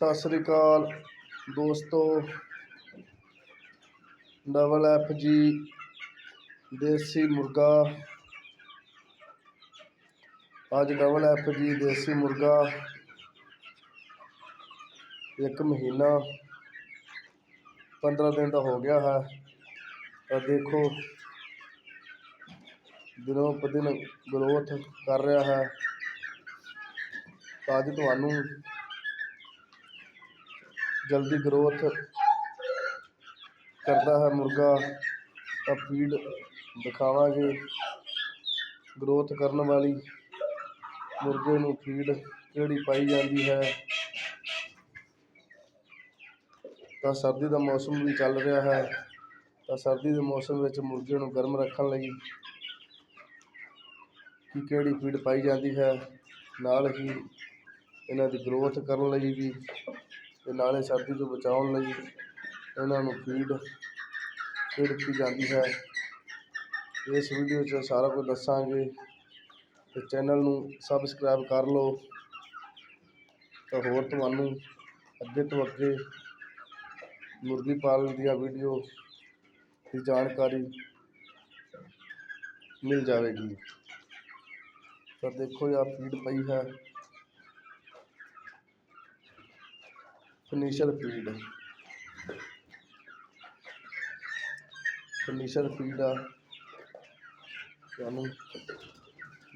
ਸਤਿ ਸ੍ਰੀ ਅਕਾਲ ਦੋਸਤੋ। Double F ਜੀ ਦੇਸੀ ਮੁਰਗਾ। ਅੱਜ ਡਬਲ ਐਫ ਜੀ ਦੇਸੀ ਮੁਰਗਾ ਇੱਕ ਮਹੀਨਾ 15 ਦਿਨ ਦਾ ਹੋ ਗਿਆ ਹੈ। ਤਾਂ ਦੇਖੋ, ਦਿਨੋਂ ਪ ਦਿਨ ਗਰੋਥ ਕਰ ਰਿਹਾ ਹੈ। ਅੱਜ ਤੁਹਾਨੂੰ ਜਲਦੀ ਗਰੋਥ ਕਰਦਾ ਹੈ ਮੁਰਗਾ, ਤਾਂ ਫੀਡ ਦਿਖਾਵਾਂਗੇ। ਗਰੋਥ ਕਰਨ ਵਾਲੀ ਮੁਰਗੇ ਨੂੰ ਫੀਡ ਕਿਹੜੀ ਪਾਈ ਜਾਂਦੀ ਹੈ? ਤਾਂ ਸਰਦੀ ਦਾ ਮੌਸਮ ਵੀ ਚੱਲ ਰਿਹਾ ਹੈ। ਤਾਂ ਸਰਦੀ ਦੇ ਮੌਸਮ ਵਿੱਚ ਮੁਰਗੇ ਨੂੰ ਗਰਮ ਰੱਖਣ ਲਈ ਕਿ ਕਿਹੜੀ ਫੀਡ ਪਾਈ ਜਾਂਦੀ ਹੈ? ਨਾਲ ਹੀ ਇਹਨਾਂ ਦੀ ਗਰੋਥ ਕਰਨ ਲਈ ਵੀ ਅਤੇ ਨਾਲੇ ਸਰਦੀ ਤੋਂ ਬਚਾਉਣ ਲਈ ਇਹਨਾਂ ਨੂੰ ਫੀਡ ਕਿਹੜੀ ਦਿੱਤੀ ਜਾਂਦੀ ਹੈ। ਇਸ ਵੀਡੀਓ 'ਚ ਸਾਰਾ ਕੁਝ ਦੱਸਾਂਗੇ। ਅਤੇ ਚੈਨਲ ਨੂੰ ਸਬਸਕ੍ਰਾਈਬ ਕਰ ਲਓ। ਤਾਂ ਹੋਰ ਤੁਹਾਨੂੰ ਅੱਗੇ ਤੋਂ ਅੱਗੇ ਮੁਰਗੀ ਪਾਲਣ ਦੀਆਂ ਵੀਡੀਓ ਦੀ ਜਾਣਕਾਰੀ ਮਿਲ ਜਾਵੇਗੀ। ਤਾਂ ਦੇਖੋ ਇਹ ਫੀਡ ਪਈ ਹੈ। ਫਿਨਿਸ਼ਰ ਫੀਡ ਫਿਨਿਸ਼ਰ ਫੀਡ ਆ। ਤੁਹਾਨੂੰ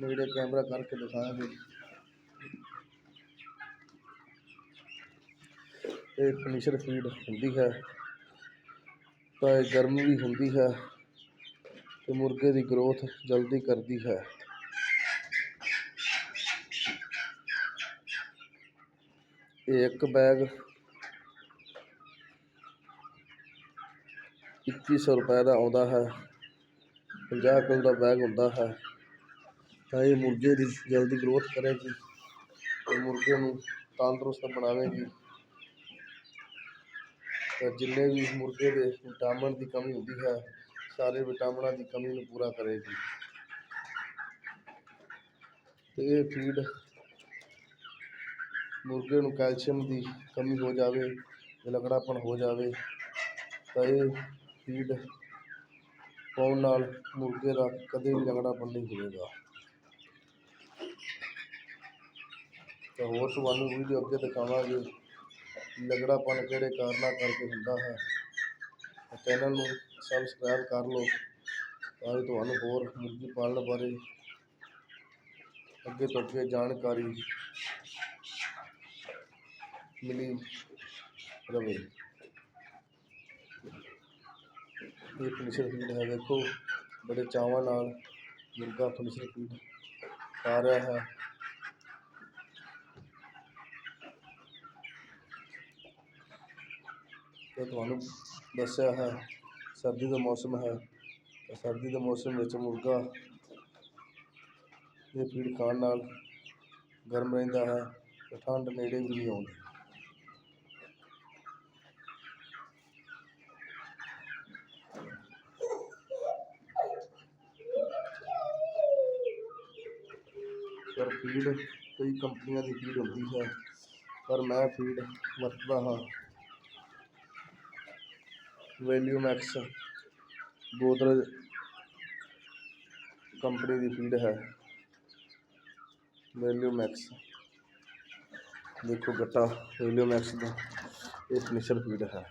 ਨੇੜੇ ਕੈਮਰਾ ਕਰਕੇ ਦਿਖਾਇਆ ਇਹ ਫਿਨਿਸ਼ਰ ਫੀਡ ਹੁੰਦੀ ਹੈ। ਤਾਂ ਇਹ ਗਰਮ ਵੀ ਹੁੰਦੀ ਹੈ ਤੇ ਮੁਰਗੇ ਦੀ ਗਰੋਥ ਜਲਦੀ ਕਰਦੀ ਹੈ। ਇਹ ਇੱਕ ਬੈਗ ਇੱਕੀ ਸੌ ਰੁਪਏ ਦਾ ਆਉਂਦਾ ਹੈ। ਪੰਜਾਹ ਕਿਲੋ ਦਾ ਬੈਗ ਹੁੰਦਾ ਹੈ। ਤਾਂ ਇਹ ਮੁਰਗੇ ਦੀ ਜਲਦੀ ਗਰੋਥ ਕਰੇਗੀ ਤੇ ਮੁਰਗੇ ਨੂੰ ਤੰਦਰੁਸਤ ਬਣਾਵੇਗੀ। ਤਾਂ ਜਿੰਨੇ ਵੀ ਮੁਰਗੇ ਦੇ ਵਿਟਾਮਿਨ ਦੀ ਕਮੀ ਹੁੰਦੀ ਹੈ, ਸਾਰੇ ਵਿਟਾਮਿਨਾਂ ਦੀ ਕਮੀ ਨੂੰ ਪੂਰਾ ਕਰੇਗੀ। ਤੇ ਇਹ ਫੀਡ ਮੁਰਗੇ ਨੂੰ ਕੈਲਸ਼ੀਅਮ ਦੀ ਕਮੀ ਹੋ ਜਾਵੇ ਲੰਗੜਾਪਣ ਹੋ ਜਾਵੇ, ਤਾਂ ਇਹ ਫੀਡ ਪਾਉਣ ਨਾਲ ਮੁਰਗੇ ਦਾ ਕਦੇ ਵੀ ਲੰਗੜਾਪਣ ਨਹੀਂ ਹੋਵੇਗਾ। ਤਾਂ ਹੋਰ ਤੁਹਾਨੂੰ ਵੀਡੀਓ ਅੱਗੇ ਦਿਖਾਵਾਂਗੇ ਲੰਗੜਾਪਨ ਕਿਹੜੇ ਕਾਰਨਾਂ ਕਰਕੇ ਹੁੰਦਾ ਹੈ। ਚੈਨਲ ਨੂੰ ਸਬਸਕ੍ਰਾਈਬ ਕਰ ਲਓ ਤਾਂ ਜੋ ਤੁਹਾਨੂੰ ਹੋਰ ਮੁਰਗੀ ਪਾਲਣ ਬਾਰੇ ਅੱਗੇ ਤੋਂ ਅੱਗੇ ਜਾਣਕਾਰੀ ਮਿਲੀ ਰਵੇ। ਇਹ ਫਿਨਿਸ਼ਰ ਫੀਡ ਹੈ ਦੇਖੋ ਬੜੇ ਚਾਵਾਂ ਨਾਲ ਮੁਰਗਾ ਫਿਨਿਸ਼ਰ ਫੀਡ ਖਾ ਰਿਹਾ ਹੈ। ਤੇ ਤੁਹਾਨੂੰ ਦੱਸਿਆ ਹੈ, ਸਰਦੀ ਦਾ ਮੌਸਮ ਹੈ, ਤਾਂ ਸਰਦੀ ਦੇ ਮੌਸਮ ਵਿੱਚ ਮੁਰਗਾ ਇਹ ਫੀਡ ਖਾਣ ਨਾਲ ਗਰਮ ਰਹਿੰਦਾ ਹੈ, ਤੇ ਠੰਡ ਨੇੜੇ ਵੀ ਨਹੀਂ ਆਉਂਦੀ। ਪਰ ਫੀਡ ਕਈ ਕੰਪਨੀਆਂ ਦੀ ਫੀਡ ਹੁੰਦੀ ਹੈ, ਪਰ ਮੈਂ ਫੀਡ ਵਰਤਦਾ ਹਾਂ। ਵੈਲਿਊ ਮੈਕਸ ਗੋਦਰੇਜ ਕੰਪਨੀ ਦੀ ਫੀਡ ਹੈ। ਵੈਲਿਊ ਮੈਕਸ ਦੇਖੋ ਗੱਟਾ ਵੈਲਿਊ ਮੈਕਸ ਦਾ, ਇਹ ਫਿਨਿਸ਼ਰ ਫੀਡ ਹੈ।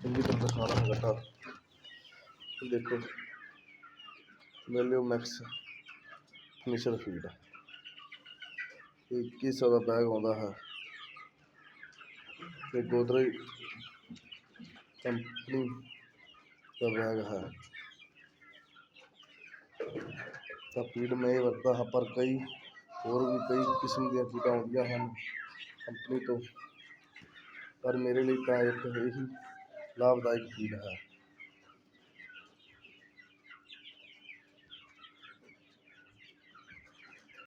ਚੰਗੀ ਤਰ੍ਹਾਂ ਦਿਖਾ ਰਹਾ ਹਾਂ ਗੱਟਾ ਦੇਖੋ ਵੈਲਿਊ ਮੈਕਸ ਫਿਨਿਸ਼ਰ ਫੀਡ ਇੱਕੀ ਸੌ ਦਾ ਬੈਗ ਆਉਂਦਾ ਹੈ। ਤੇ ਗੋਦਰੇਜ ਕੰਪਨੀ ਦਾ ਬੈਗ ਹੈ। ਤਾਂ ਫੀਡ ਮੈਂ ਇਹ ਵਰਤਦਾ ਹਾਂ, ਪਰ ਕਈ ਹੋਰ ਵੀ ਕਈ ਕਿਸਮ ਦੀਆਂ ਫੀਡਾਂ ਆਉਂਦੀਆਂ ਹਨ ਕੰਪਨੀ ਤੋਂ। ਪਰ ਮੇਰੇ ਲਈ ਤਾਂ ਇੱਕ ਇਹੀ ਲਾਭਦਾਇਕ ਫੀਡ ਹੈ